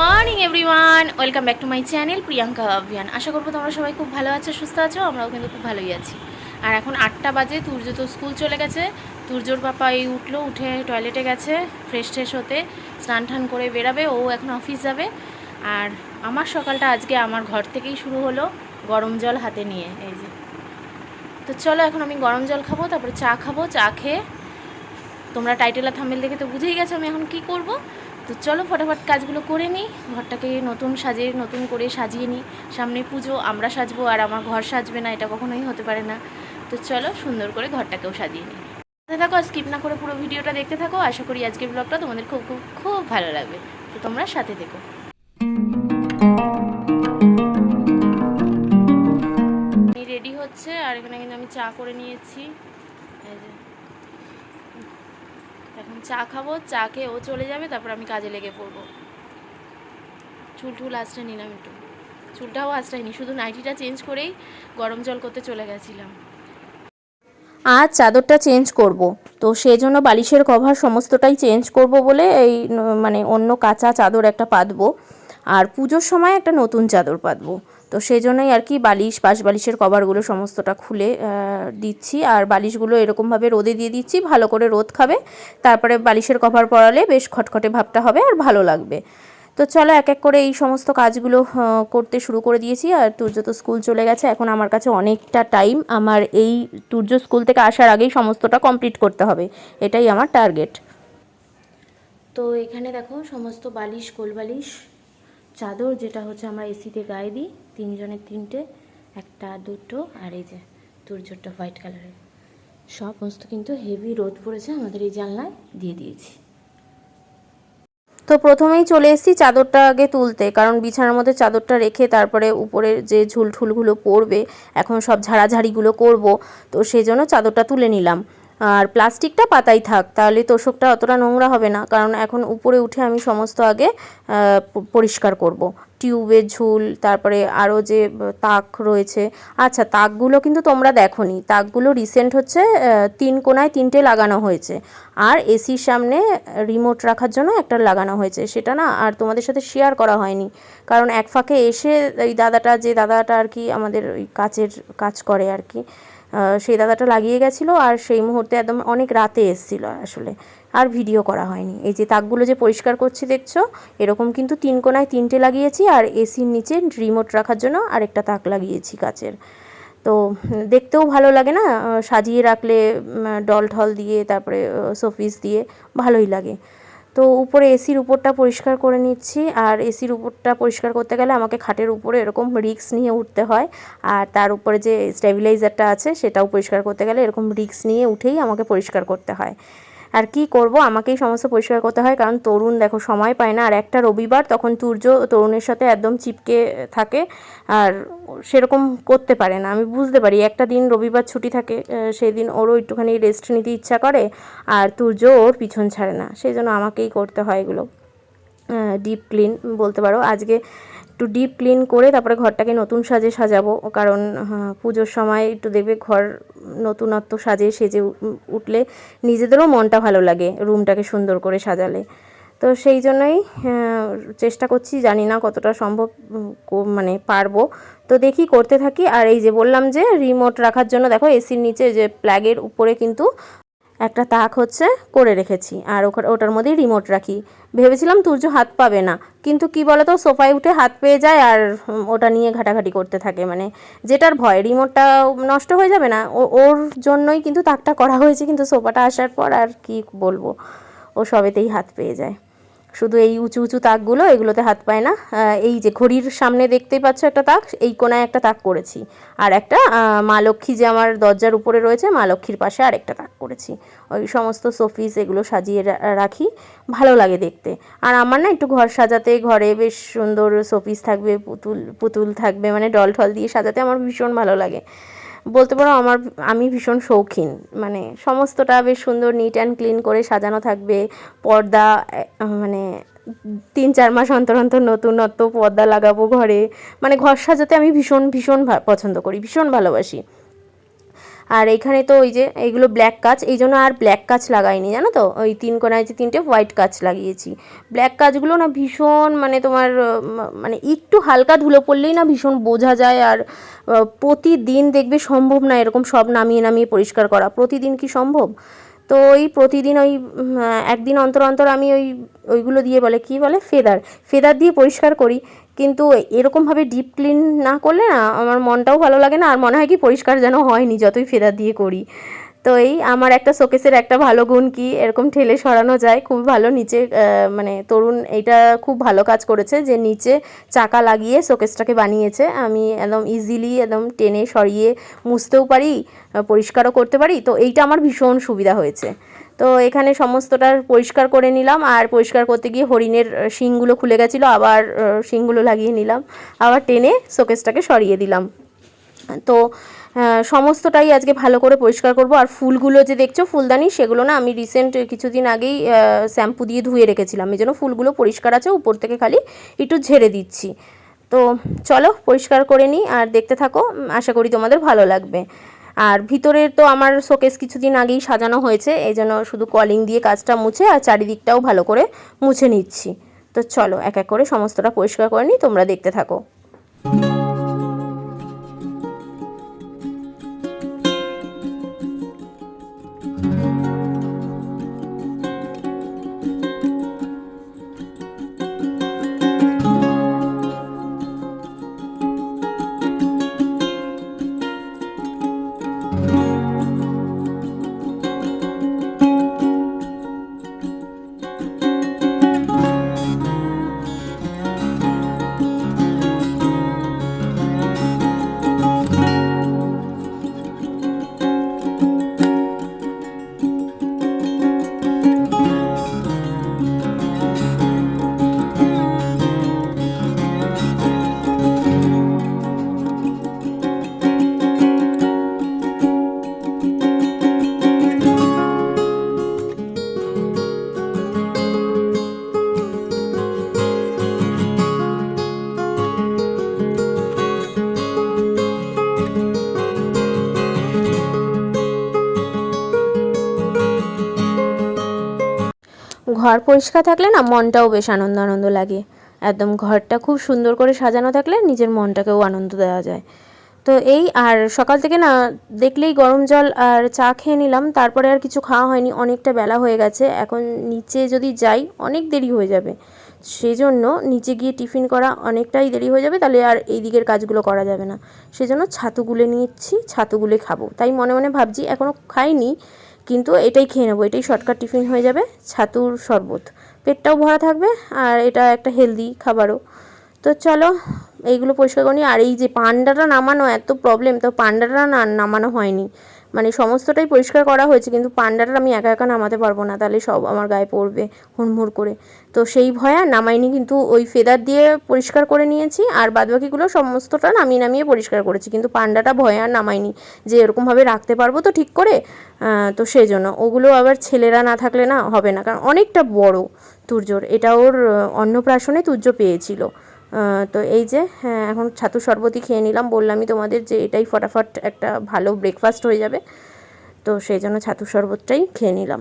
Morning, everyone. Welcome back to my channel, Priyanka অভিয়ান আশা করব তোমরা সবাই খুব ভালো আছো, সুস্থ আছো, আমরাও কিন্তু খুব ভালোই আছি। আর এখন আটটা বাজে, তুর্য তো স্কুল চলে গেছে। তুর্যর পাপা এই উঠল, উঠে টয়লেটে গেছে ফ্রেশ ট্রেশ হতে। স্নান টান করে বেরাবে, ও এখন অফিস যাবে। আর আমার সকালটা আজকে আমার ঘর থেকেই শুরু হলো, গরম জল হাতে নিয়ে, এই যে। তো চলো এখন আমি গরম জল খাব, তারপরে চা খাব, চা খেয়ে। তোমরা টাইটেল আর থাম্বেল দেখে তো বুঝেই গেছো আমি এখন কি করব। তো চলো ফটাফট কাজগুলো করে নিই, ঘরটাকে নতুন সাজে, নতুন করে সাজিয়ে নিই। সামনে পুজো, আমরা সাজবো আর আমার ঘর সাজবে না, এটা কখনোই হতে পারে না। তো চলো সুন্দর করে ঘরটাকেও সাজিয়ে নিই। থাকো স্কিপ না করে পুরো ভিডিওটা দেখতে থাকো। আশা করি আজকের ব্লগটা তোমাদের খুব খুব খুব ভালো লাগবে। তো তোমরা সাথে আমি রেডি হচ্ছে, আর এখানে কিন্তু আমি চা করে নিয়েছি। এখন চা খাব, চা খেয়ে ও চলে যাবে, তারপর আমি কাজে লেগে পড়ব। চুল টুল আঁচড়ে নিলাম একটু। চুলটাও আঁচড়াইনি, শুধু নাইটিটা চেঞ্জ করেই গরম জল করতে চলে গেছিলাম। আজ চাদরটা চেঞ্জ করব, তো সেই জন্য বালিশের কভার সমস্তটাই চেঞ্জ করব বলে এই মানে অন্য কাঁচা চাদর একটা পাতবো, আর পুজোর সময় একটা নতুন চাদর পাতবো। তো সেই জন্যই আর কি বালিশ পাশ বালিশের কভারগুলো সমস্তটা খুলে দিচ্ছি। আর বালিশগুলো এরকমভাবে রোদে দিয়ে দিচ্ছি, ভালো করে রোদ খাবে। তারপরে বালিশের কভার পরালে বেশ খটখটে ভাবটা হবে আর ভালো লাগবে। তো চলো এক এক করে এই সমস্ত কাজগুলো করতে শুরু করে দিয়েছি। আর তুর্য তো স্কুল চলে গেছে, এখন আমার কাছে অনেকটা টাইম। আমার এই তুর্য স্কুল থেকে আসার আগেই সমস্তটা কমপ্লিট করতে হবে। এটাই আমার টার্গেট। তো এখানে দেখো, সমস্ত বালিশ কোল বালিশ চাদর যেটা হচ্ছে আমরা এসিতে গায়ে দিই তিনজনের তিনটে, একটা, দুটো, আর এই যে তুর্যটা হোয়াইট কালারের। সমস্ত কিন্তু হেভি রোদ পড়েছে, আমাদের এই জানলায় দিয়ে দিয়েছি। তো প্রথমেই চলে এসেছি চাদরটা আগে তুলতে, কারণ বিছানার মধ্যে চাদরটা রেখে তারপরে উপরের যে ঝুলঠুলগুলো পড়বে, এখন সব ঝাড়াঝাড়িগুলো করব, তো সেই জন্য চাদরটা তুলে নিলাম। আর প্লাস্টিকটা পাতাই থাক, তাহলে তোষকটা অতটা নোংরা হবে না। কারণ এখন উপরে উঠে আমি সমস্ত আগে পরিষ্কার করব। টিউবের ঝুল, তারপরে আরও যে তাক রয়েছে। আচ্ছা তাকগুলো কিন্তু তোমরা দেখোনি। তাকগুলো রিসেন্ট হচ্ছে তিন কোনায় তিনটে লাগানো হয়েছে। আর এসির সামনে রিমোট রাখার জন্য একটা লাগানো হয়েছে। সেটা না আর তোমাদের সাথে শেয়ার করা হয়নি। কারণ এক ফাঁকে এসে এই দাদাটা, যে দাদাটা আর কি আমাদের ওই কাচের কাজ করে আর কি সেই দাদাটা লাগিয়ে গেছিল আর সেই মুহূর্তে একদম অনেক রাতে এসেছিল আসলে। আর ভিডিও করা হয়নি। এই যে তাকগুলো যে পরিষ্কার করছি দেখছ, এরকম কিন্তু তিন কোনায় তিনটে লাগিয়েছি আর এসির নিচে রিমোট রাখার জন্য আরেকটা তাক লাগিয়েছি কাচের। তো দেখতেও ভালো লাগে না সাজিয়ে রাখলে ডল ঢল দিয়ে, তারপরে শোপিস দিয়ে ভালোই লাগে। তো উপরে এসির উপরটা পরিষ্কার করে নিচ্ছি আর এসির উপরটা পরিষ্কার করতে গেলে আমাকে খাটের উপরে এরকম রিক্স নিয়ে উঠতে হয় আর তার উপরে যে স্টেবিলাইজারটা আছে সেটাও পরিষ্কার করতে গেলে এরকম রিক্স নিয়ে উঠেই আমাকে পরিষ্কার করতে হয়। আর কি করব? আমাকেই সমস্ত পরিষ্কার করতে হয়। কারণ তরুণ দেখো সময় পায় না। আর একটা রবিবার তখন তুর্য তরুণের সাথে একদম চিপকে থাকে আর সেরকম করতে পারে না। আমি বুঝতে পারি একটা দিন রবিবার ছুটি থাকে আহ, সেই দিন ওরও একটুখানি রেস্ট নিতে ইচ্ছা করে আর তুর্য ওর পিছন ছাড়ে না। সেই জন্য আমাকেই করতে হয় এগুলো। ডিপ ক্লিন বলতে পারো। আজকে একটু ডিপ ক্লিন করে তারপরে ঘরটাকে নতুন সাজে সাজাবো। কারণ পুজোর সময় একটু দেখবে ঘর নতুনত্ব সাজে সেজে উঠলে নিজেদেরও মনটা ভালো লাগে রুমটাকে সুন্দর করে সাজালে। তো সেই জন্যই চেষ্টা করছি, জানি না কতটা সম্ভব মানে পারব। তো দেখি করতে থাকি। আর এই যে বললাম যে রিমোট রাখার জন্য, দেখো এসির নিচে যে প্ল্যাগের উপরে কিন্তু একটা তাক হচ্ছে করে রেখেছি আর ওটার মধ্যেই রিমোট রাখি। ভেবেছিলাম তুর্য হাত পাবে না, কিন্তু কি বলতো, সোফায় উঠে হাত পেয়ে যায় আর ওটা নিয়ে ঘাটাঘাটি করতে থাকে। মানে যেটার ভয় রিমোটটা নষ্ট হয়ে যাবে না ওর জন্যই কিন্তু তাকটা করা হয়েছে, কিন্তু সোফাটা আসার পর আর কি বলব, ও সবেতেই হাত পেয়ে যায়। শুধু এই উঁচু উঁচু তাকগুলো, এগুলোতে হাত পায় না। এই যে ঘড়ির সামনে দেখতেই পাচ্ছ একটা তাক, এই কোনায় একটা তাক করেছি। আর একটা মা লক্ষ্মী যে আমার দরজার উপরে রয়েছে, মা লক্ষ্মীর পাশে আর একটা তাক করেছি। ওই সমস্ত শোপিস এগুলো সাজিয়ে রাখি, ভালো লাগে দেখতে। আর আমার না একটু ঘর সাজাতে, ঘরে বেশ সুন্দর শোপিস থাকবে, পুতুল পুতুল থাকবে মানে ডল ঠল দিয়ে সাজাতে আমার ভীষণ ভালো লাগে। বলতে পারো আমার, আমি ভীষণ শৌখিন। মানে সমস্তটা বেশ সুন্দর নিট অ্যান্ড ক্লিন করে সাজানো থাকবে। পর্দা মানে তিন চার মাস অন্তর অন্তর নতুনত্ব পর্দা লাগাবো ঘরে। মানে ঘর সাজাতে আমি ভীষণ ভীষণ পছন্দ করি, ভীষণ ভালোবাসি। আর এখানে তো ওই যে এইগুলো ব্ল্যাক কাচ, এই জন্য আর ব্ল্যাক কাচ লাগাইনি, জানো তো? ওই তিন কোনায় যে তিনটে হোয়াইট কাচ লাগিয়েছি। ব্ল্যাক কাচগুলো না ভীষণ মানে তোমার মানে একটু হালকা ধুলো পড়লেই না ভীষণ বোঝা যায় আর প্রতিদিন দেখবে সম্ভব না এরকম সব নামিয়ে নামিয়ে পরিষ্কার করা। প্রতিদিন কি সম্ভব? তো ওই প্রতিদিন ওই একদিন অন্তর অন্তর আমি ওই, ওইগুলো দিয়ে বলে, কি বলে? ফেদার। ফেদার দিয়ে পরিষ্কার করি। কিন্তু এরকমভাবে ডিপ ক্লিন না করলে না আমার মনটাও ভালো লাগে না, আর মনে হয় কি পরিষ্কার যেন হয়নি, যতই ফেদার দিয়ে করি। তো এই আমার একটা শোকেসের একটা ভালো গুণ কি? এরকম ঠেলে সরানো যায়। খুব ভালো নিচে মানে তরুণ এটা খুব ভালো কাজ করেছে যে নিচে চাকা লাগিয়ে শোকেসটাকে বানিয়েছে। আমি একদম ইজিলি একদম টেনে সরিয়ে মুছতেও পারি, পরিষ্কারও করতে পারি। তো এইটা আমার ভীষণ সুবিধা হয়েছে। তো এখানে সমস্তটা পরিষ্কার করে নিলাম। আর পরিষ্কার করতে গিয়ে হরিণের শিংগুলো খুলে গেছিল। আবার শিংগুলো লাগিয়ে নিলাম। আবার টেনে শোকেসটাকে সরিয়ে দিলাম। তো সমস্তটাই আজকে ভালো করে পরিষ্কার করব। আর ফুলগুলো যে দেখছ, ফুলদানি, সেগুলো না আমি রিসেন্ট কিছুদিন আগেই শ্যাম্পু দিয়ে ধুয়ে রেখেছিলাম। এই জন্য ফুলগুলো পরিষ্কার আছে, উপর থেকে খালি একটু ঝেড়ে দিচ্ছি। তো, চলো পরিষ্কার করে নিই আর দেখতে থাকো। আশা করি তোমাদের ভালো লাগবে। আর ভিতরে তো আমার শোকেস কিছুদিন আগেই সাজানো হয়েছে, এই জন্য শুধু কলিং দিয়ে কাজটা মুছে আর চারিদিকটাও ভালো করে মুছে নিচ্ছি। তো চলো, এক এক করে সমস্তটা পরিষ্কার করে নিই, তোমরা দেখতে থাকো। ঘর পরিষ্কার থাকলে না মনটাও বেশ আনন্দ আনন্দ লাগে। একদম ঘরটা খুব সুন্দর করে সাজানো থাকলে নিজের মনটাকেও আনন্দ দেওয়া যায়। তো এই আর সকাল থেকে না দেখলেই গরম জল আর চা খেয়ে নিলাম, তারপরে আর কিছু খাওয়া হয়নি, অনেকটা বেলা হয়ে গেছে। এখন নিচে যদি যাই অনেক দেরি হয়ে যাবে। সেই জন্য নিচে গিয়ে টিফিন করা অনেকটাই দেরি হয়ে যাবে, তাহলে আর এই দিকের কাজগুলো করা যাবে না। সেজন্য ছাতু গুলে নিচ্ছি ছাতু গুলে খাব। তাই মনে মনে ভাবছি এখনও খাইনি। কিন্তু এটাই খেয়ে নেব, এটাই শর্টকাট টিফিন হয়ে যাবে, ছাতুর শরবত। পেটটাও ভরা থাকবে আর এটা একটা হেলদি খাবারও। তো চলো, এইগুলো পরিষ্কার করি আর এই যে পান্ডাটা নামানো এত প্রবলেম তো পান্ডাটা না নামানো হয়নি। মানে সমস্তটাই পরিষ্কার করা হয়েছে, কিন্তু পান্ডাটা আমি একা একা নামাতে পারব না, তাহলে সব আমার গায়ে পড়বে হুড়মুড় করে। তো সেই ভয়ে নামাইনি, কিন্তু ওই ফেদার দিয়ে পরিষ্কার করে নিয়েছি, আর বাদবাকিগুলো সমস্তটা নামিয়ে নামিয়ে পরিষ্কার করেছি, কিন্তু পান্ডাটা ভয়ে আর নামাইনি যে এরকমভাবে রাখতে পারব তো ঠিক করে তো সেই জন্য ওগুলো আবার ছেলেরা না থাকলে না হবে না, কারণ অনেকটা বড় তুর্যর এটা ওর অন্নপ্রাশনে তুর্য পেয়েছিল। তো এই যে হ্যাঁ এখন ছাতু শরবতই খেয়ে নিলাম। বললামই তোমাদের যে এটাই ফটাফট একটা ভালো ব্রেকফাস্ট হয়ে যাবে। তো সেই জন্য ছাতু শরবতটাই খেয়ে নিলাম।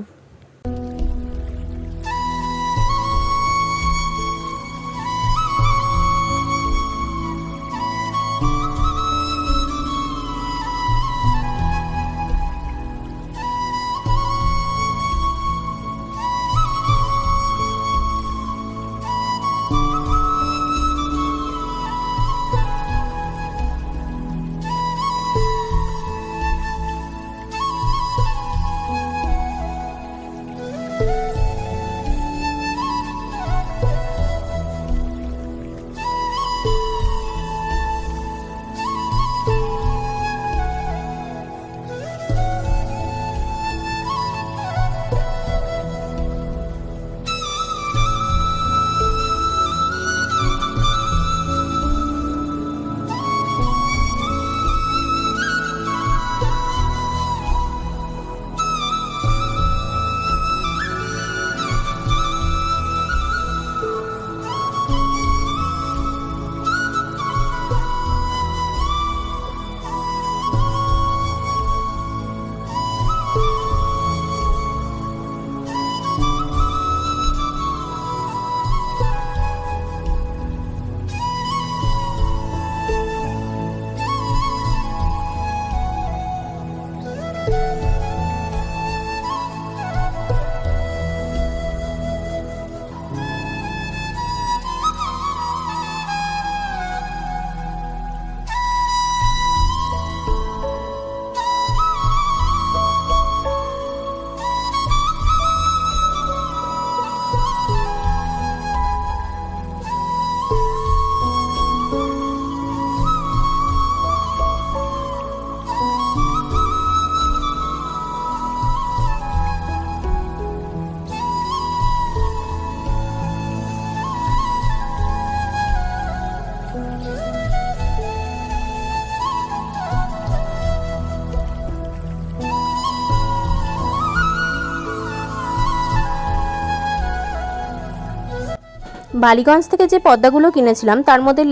বালিগঞ্জ থেকে যে পর্দাগুলো কিনেছিলাম, তার মধ্যে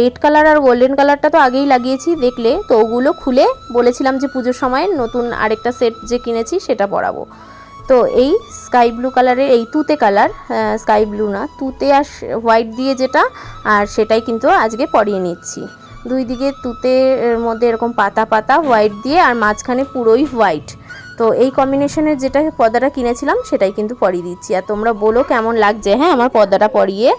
রেড কালার আর গোল্ডেন কালারটা তো আগেই লাগিয়েছি দেখলে। তো ওগুলো খুলে বলেছিলাম যে পুজোর সময় নতুন আরেকটা সেট যে কিনেছি সেটা পরাবো। তো এই স্কাই ব্লু কালারের, এই তুতে কালার স্কাই ব্লু না, তুতে আর হোয়াইট দিয়ে যেটা, আর সেটাই কিন্তু আজকে পরিয়ে নিচ্ছি। দুই দিকে তুতের মধ্যে এরকম পাতা পাতা, হোয়াইট দিয়ে, আর মাঝখানে পুরোই হোয়াইট। তো এই কম্বিনেশনের যেটা পর্দাটা কিনেছিলাম, সেটাই কিন্তু পরিয়ে দিচ্ছি। আর তোমরা বলো কেমন লাগছে? হ্যাঁ আমার পর্দাটা পরিয়ে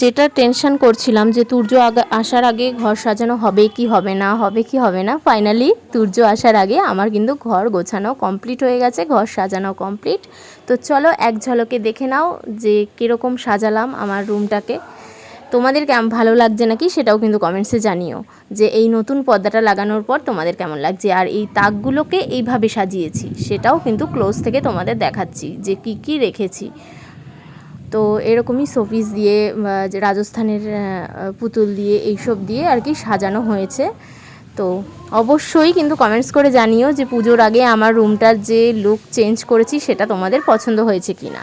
যেটা টেনশন করছিলাম যে তুর্য আসার আগে ঘর সাজানো হবে কি হবে না, হবে কি হবে না ফাইনালি তুর্য আসার আগে আমার কিন্তু ঘর গোছানো কমপ্লিট হয়ে গেছে, ঘর সাজানো কমপ্লিট তো চলো এক ঝলকে দেখে নাও যে কীরকম সাজালাম আমার রুমটাকে তোমাদের কেমন ভালো লাগছে নাকি সেটাও কিন্তু কমেন্টসে জানিও যে এই নতুন পর্দাটা লাগানোর পর তোমাদের কেমন লাগছে? আর এই তাকগুলোকে এইভাবে সাজিয়েছি, সেটাও কিন্তু ক্লোজ থেকে তোমাদের দেখাচ্ছি যে কি কি রেখেছি। তো এরকমই শোপিস দিয়ে রাজস্থানের পুতুল দিয়ে, এইসব দিয়ে আর কি সাজানো হয়েছে। তো অবশ্যই কিন্তু কমেন্টস করে জানিও যে পুজোর আগে আমার রুমটার যে লুক চেঞ্জ করেছি সেটা তোমাদের পছন্দ হয়েছে কি না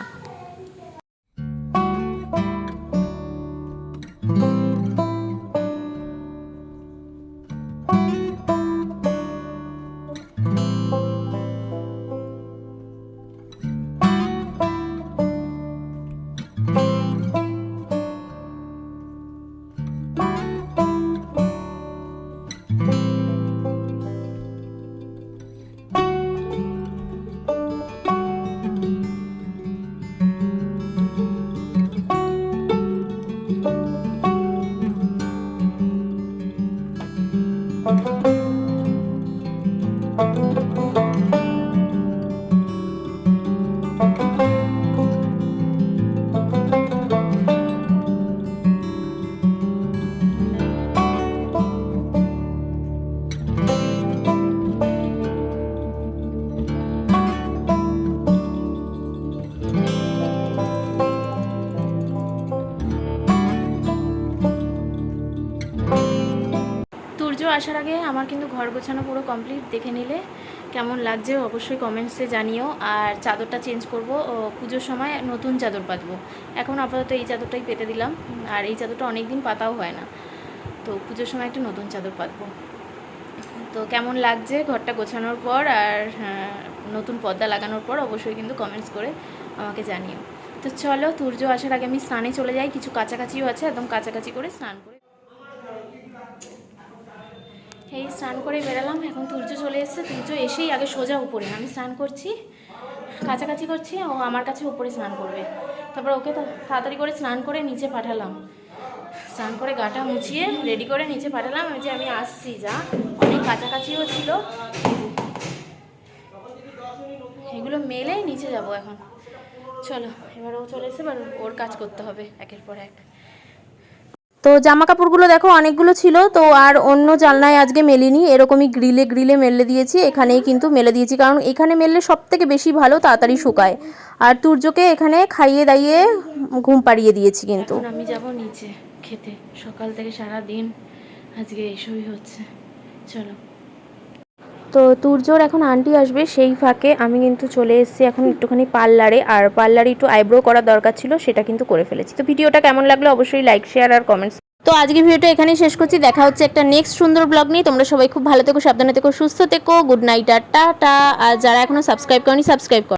আসার আগে আমার কিন্তু ঘর গোছানো পুরো কমপ্লিট দেখে নিলে কেমন লাগছে অবশ্যই কমেন্টসে জানিও। আর চাদরটা চেঞ্জ করব পুজোর সময় নতুন চাদর পাতবো। এখন আপাতত এই চাদরটাই পেতে দিলাম আর এই চাদরটা অনেক দিন পাতাও হয় না। তো পুজোর সময় একটা নতুন চাদর পাতবো। তো কেমন লাগছে ঘরটা গোছানোর পর আর হ্যাঁ, নতুন পর্দা লাগানোর পর অবশ্যই কিন্তু কমেন্টস করে আমাকে জানিও। তো চলো সূর্য আসার আগে আমি স্নানে চলে যাই কিছু কাছাকাছিও আছে একদম কাছাকাছি করে স্নান করে এই স্নান করে বেরালাম, এখন তুর্য চলে এসেছে। তুর্য এসেই আগে সোজা উপরে। আমি স্নান করছি, কাছাকাছি করছি, ও আমার কাছে উপরে স্নান করবে। তারপর ওকে তাড়াতাড়ি করে স্নান করে নিচে পাঠালাম। স্নান করে গাটা মুছিয়ে রেডি করে নিচে পাঠালাম। আমি যে আমি আসছি, যা। অনেক কাছাকাছিও ছিল। এগুলো মেলে নিচে যাব এখন। চলো, এবার ও চলে এসে এবার ওর কাজ করতে হবে, একের পর এক। তো জামা কাপড়গুলো দেখো, অনেকগুলো ছিল। তো আর অন্য জানলায় আজকে মেলিনি। এরকমই গ্রিলে গ্রিলে মেলে দিয়েছি। এখানেই কিন্তু মেলে দিয়েছি। কারণ এখানে মেললে সব থেকে বেশি ভালো তাড়াতাড়ি শুকায়। আর তুর্যকে এখানে খাইয়ে দাইয়ে ঘুম পাড়িয়ে দিয়েছি কিন্তু। আমি যাব নিচে খেতে। সকাল থেকে সারা দিন আজকে এসবই হচ্ছে। চলো। তো তুর্যর এখন আন্টি আসবে, সেই ফাঁকে আমি কিন্তু চলে এসেছি এখন একটুখানি পার্লারে। আর পার্লারে একটু আইব্রো করা দরকার ছিল, সেটা কিন্তু করে ফেলেছি। তো ভিডিওটা কেমন লাগল অবশ্যই লাইক, শেয়ার আর কমেন্টস। তো আজকে ভিডিওটা এখানেই শেষ করছি। দেখা হচ্ছে একটা নেক্সট সুন্দর ব্লগ নিয়ে। তোমরা সবাই খুব ভালো থেকো, সাবধানে থেকো, সুস্থ থেকো। গুড নাইট আর টাটা। আর যারা এখনও সাবস্ক্রাইব করনি সাবস্ক্রাইব করো